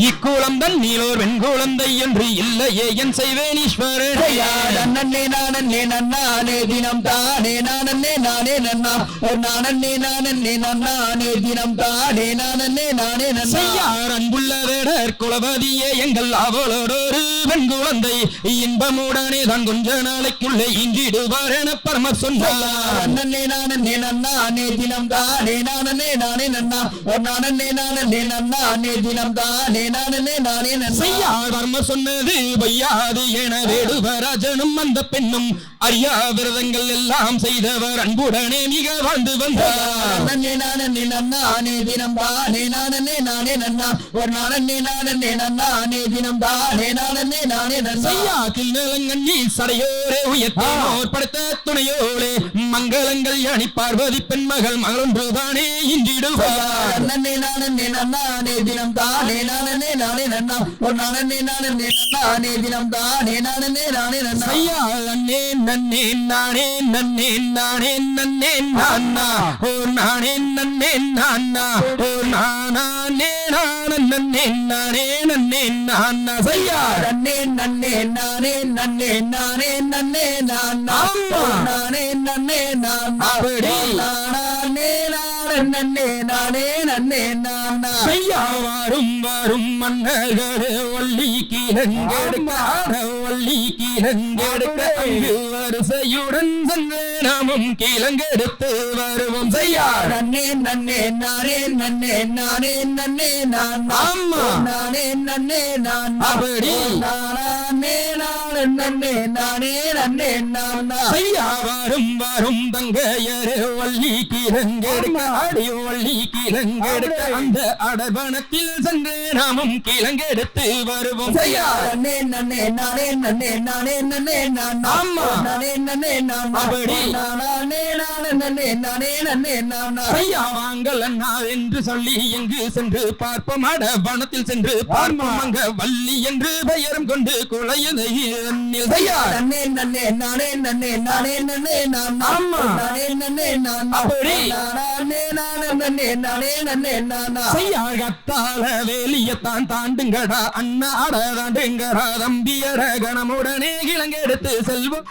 இக்குளம் தன் நீலோர் வெண்குழந்தை என்று இல்லையே என் செய்வேன் ஈஸ்வரனே நன்னே நானே நன்னானே தினம் தானே நானே நானே நன்னா. ஒரு நானே நானே நன்னானே தினம் தானே நானே நானே நன்னா. செய்யார் அன்புள்ள வேடர் குலபதியே எங்கள் அவளோடொரு பெண் குழந்தை இன்பமுடனே தான் கொஞ்ச நாளைக்குள்ளே இங்கிடுவார் என பரம சொன்னார். நன்னே நானே நன்னானே தினம் தானே நானே நானே நன்னா. ஒரு நானே நானே நன்னானே தினம் தானே நானே நானே நன்னா செய்யார் வர்ம சொன்னது பொய்யாது என வேடுவராஜனும் அந்த பெண்ணும் அறியா விரதங்கள் எல்லாம் செய்தவர். அன்புடனே மிக வாழ்ந்து வந்தார். நன்னே நானே தினம் தானே நானே நானே நன்னா. ஒரு நானே நானே நன்னானே தினம் தானே நானே நானே நன்னா. சடையோரே உயர்த்தோர் படுத்த துணையோரே மங்களங்கள் யானி பார்வதி பெண்மகள் மகளொன்றுதானே இன்றிடுவார். நன்னே நானே நன்னானே தினம் தானே நானே நானே நன்னா. ஒரு நானே நானே நன்னானே தினம் தானே நானே நானே நன்னா. ஐயா நன்னே நன்னே நானே நன்னே நானே நன்னே நானா ஓ நானே நன்னே நானா ஓ நானே நான நன்னே நானே நன்னே நானா செய்யா நன்னே நன்னே நானே நன்னே நானே நன்னே நான். நானே நன்னே நான் அப்படி. நானே நானே நன்னே நானே நன்னே நான் ஐயா வரும் வரும் மன்னர்களே வள்ளி கீழங்கெடுக்கான வள்ளி கீழங்கெடுக்க அங்கு வரிசையுடன் சென்று நாமும் கீழங்கெடுத்து வருவோம். செய்யா நன்னே நன்னே நானே நன்னே நானே நன்னே நான். ஆமா. நானே நன்னே நான். அப்படி. நானே நன்னே நானே நன்னே நான் ஐயா வரும் வரும் தங்கையரே வள்ளி கீழங்கெடுக்க அடி வள்ளி கீழங்கெடுக்க அந்த அடவனத்தில் சென்று நாமும் கீழங்கெடுத்து வருவோம். செய்யா நன்னே நன்னே நானே நன்னே நானே நன்னே நான் ஆமா. நானே நன்னே நான் அப்படி. நானே நானே நன்னே நானே நன்னே நான் ஐயா வாங்கள் அண்ணா என்று சொல்லி எங்கு சென்று பார்ப்போம். அட வனத்தில் சென்று பார்ப்போம். அங்க வள்ளி என்று பெயரும் கொண்டு குழையதை எண்ணில் ஐயா நன்னே நானே நன்னே நானே நன்னே நான் ஆமா. நானே நன்னே நான் அப்படி. நானே நானே நன்னே நானே நன்னே நான் ஐயா கத்தால வேலியத்தான் தாண்டுங்கடா அண்ணா அட தாண்டுங்கடா தம்பியர கணமுடனே கிழங்கெடுத்து செல்வோம்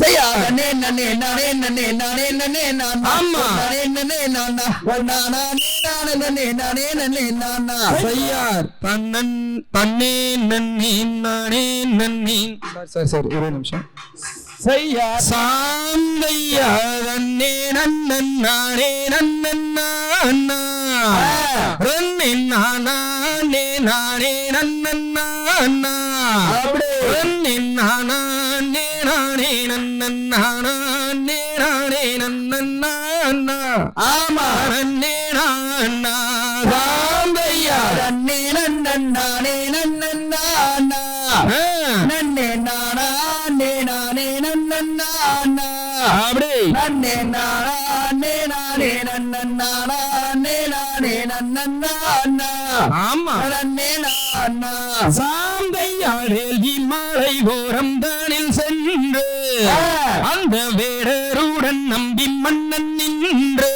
நானே நன்னே நானே நன்னே நான் ஆமா. நானே நன்னே நான் நானே. நானே நன்னே நானே நன்னே நான் செய்யார். தன்னன் தன்னே நன்னே நானே நன்னே. சார் சார் ஒரே நிமிஷம். செய்யா சாந்தையா நன்னே நன்னன் நானே நன்னன் நானா ரன்னே நானே நானே நன்னன் நானா அப்படி. ரன்னே நானே நானே நானே நன்னன் நானா ஆமா ரன்னே நானா சாந்தையா நன்னே நன்னன் நானே நன்னன் நானா நன்னே நானா நே நானே நன்னன் நானா அப்படி. நன்னே நானே நானே நன்னன் நானா நே நானே நன்னன் நானா ஆமா. நன்னே நானா சாந்தையாழி மாலை ஓரம் தானில் சென்று. அந்த வேடருடன் நம்பி மன்னன் நின்று.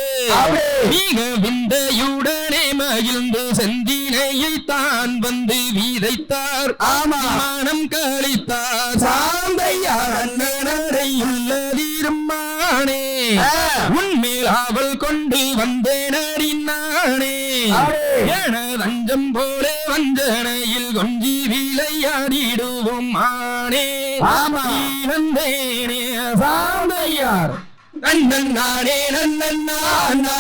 மிக விந்தையுடனே மகிழ்ந்து செந்தினையை தான் வந்து வீதைத்தார். மானம் கழித்தார் ஆ. உன்மேல் ஆவல் கொண்டு வந்தேன் அறிநானே அப்படி. எனதஞ்சம் போல வஞ்சனையில் கொஞ்சி விளையாடிடுவோம். வந்தேனே சாந்தையார் நன்னன் நானே நன்னன் நானா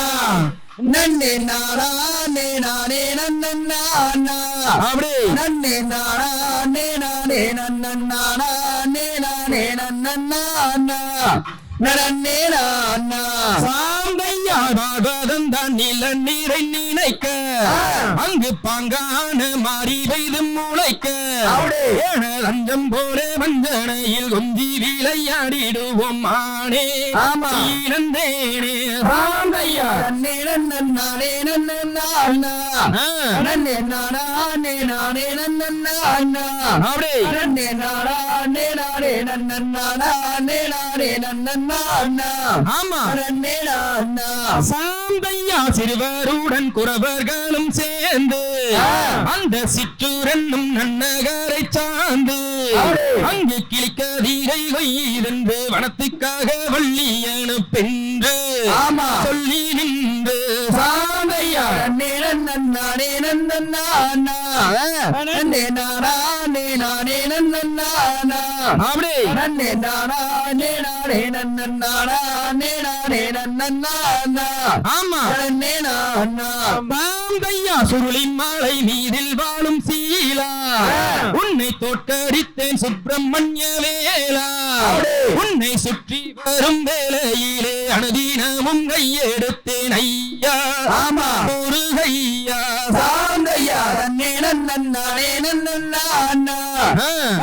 நன்னே நானா நே நானே நன்னன் நானா அப்படி. நன்னே நானா நே நானே நன்னன் நானா நே நானே நன்னன் நானா நன்னே நானா. சாந்தையார் பாகவதம் தான் நில நீரை நினைக்க. அங்கு பாங்கான மாறி வைது முளைக்க. அப்படி. லஞ்சம் போல வஞ்சனையில் கொஞ்சி விளையாடிடுவோம் ஆனே. ஆமா. இழந்தேனே சாந்தையார் நன்னே நன்னன் நானே நானா நானா நானே நானா நன்னே நானா நே நானே நானா ஆமா. நன்னே நானா சாந்தையா சிறுவருடன் குறவர்களும் சேர்ந்து அந்த சிற்றூரென்னும் நன்னகரை சார்ந்து அங்கு கிளிக்கதிரை கொய்தென்று வனத்துக்காக வள்ளி அனுப்பென்று. சொல்லி நின்று சுருளின் மாலை மீதில் வாழும் சீலா. உன்னை தோற்கடித்தேன் சுப்பிரமணிய வேலா உன்னை சுற்றி வரும் வேளையிலே அனுதினமும் கையெடுத்தேன் ஐயா. ஆமா. முருகையா. சாந்தையா. நன்னே நன்னானே நன்னானா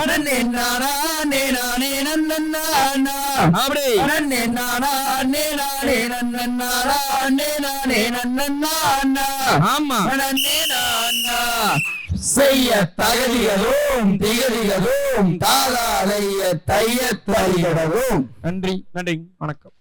நன்னே நானே நானே நன்னானா அப்படி. நன்னே நானே நானே நன்னானே நானே. நன்னானா ஆமா. நன்னே நானா. செய்ய தகதிகளும் திகதிகளும் தாளாதைய தைய தறிகளும் நன்றி நன்றி. வணக்கம்.